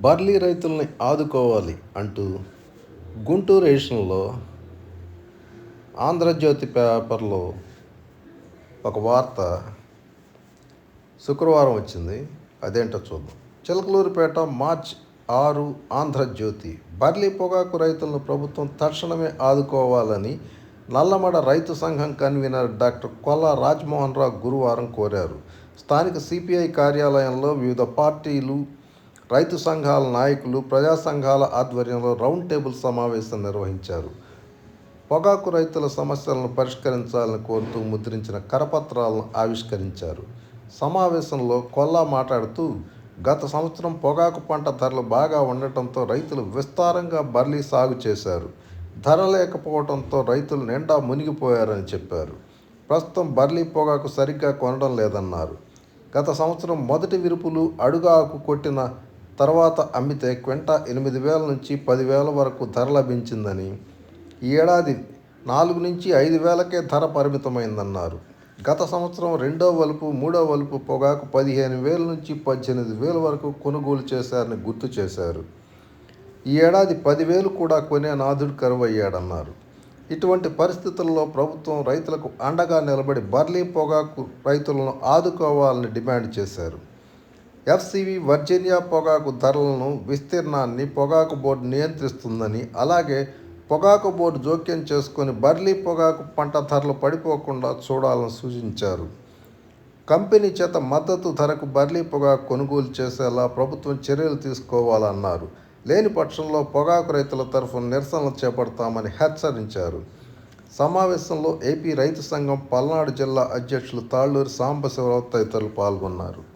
Burley రైతుల్ని ఆదుకోవాలి అంటూ గుంటూరు ఎడిషన్లో ఆంధ్రజ్యోతి పేపర్లో ఒక వార్త శుక్రవారం వచ్చింది. అదేంటో చూద్దాం. చిలకలూరుపేట మార్చ్ ఆరు ఆంధ్రజ్యోతి. బర్లీ పొగాకు రైతులను ప్రభుత్వం తక్షణమే ఆదుకోవాలని నల్లమడ రైతు సంఘం కన్వీనర్ డాక్టర్ కొల్ల రాజ్మోహన్ రావు గురువారం కోరారు. స్థానిక సిపిఐ కార్యాలయంలో వివిధ పార్టీలు రైతు సంఘాల నాయకులు ప్రజా సంఘాల ఆధ్వర్యంలో రౌండ్ టేబుల్ సమావేశం నిర్వహించారు. పొగాకు రైతుల సమస్యలను పరిష్కరించాలని కోరుతూ ముద్రించిన కరపత్రాలను ఆవిష్కరించారు. సమావేశంలో కొల్లా మాట్లాడుతూ గత సంవత్సరం పొగాకు పంట ధరలు బాగా ఉండటంతో రైతులు విస్తారంగా బర్లీ సాగు చేశారు. ధర లేకపోవడంతో రైతులు నిండా మునిగిపోయారని చెప్పారు. ప్రస్తుతం బర్లీ పొగాకు సరిగ్గా కొనడం లేదన్నారు. గత సంవత్సరం మొదటి విరుపులు అడుగాకు కొట్టిన తర్వాత అమ్మితే క్వింట ఎనిమిది వేల నుంచి పదివేల వరకు ధర లభించిందని ఈ ఏడాది నాలుగు నుంచి ఐదు వేలకే ధర పరిమితమైందన్నారు. గత సంవత్సరం రెండో వలుపు మూడో వలుపు పొగాకు పదిహేను వేల నుంచి పద్దెనిమిది వేల వరకు కొనుగోలు చేశారని గుర్తు చేశారు. ఈ ఏడాది పదివేలు కూడా కొనే నాథుడు కరువయ్యాడన్నారు. ఇటువంటి పరిస్థితుల్లో ప్రభుత్వం రైతులకు అండగా నిలబడి బర్లీ పొగాకు రైతులను ఆదుకోవాలని డిమాండ్ చేశారు. ఎఫ్సివి వర్జీనియా పొగాకు ధరలను విస్తీర్ణాన్ని పొగాకు బోర్డు నియంత్రిస్తుందని అలాగే పొగాకు బోర్డు జోక్యం చేసుకొని బర్లీ పొగాకు పంట ధరలు పడిపోకుండా చూడాలని సూచించారు. కంపెనీ చేత మద్దతు ధరకు బర్లీ పొగాకు కొనుగోలు చేసేలా ప్రభుత్వం చర్యలు తీసుకోవాలన్నారు. లేని పక్షంలో పొగాకు రైతుల తరఫున నిరసనలు చేపడతామని హెచ్చరించారు. సమావేశంలో ఏపీ రైతు సంఘం పల్నాడు జిల్లా అధ్యక్షులు తాళ్ళూరి సాంబశివరావు తదితరులు పాల్గొన్నారు.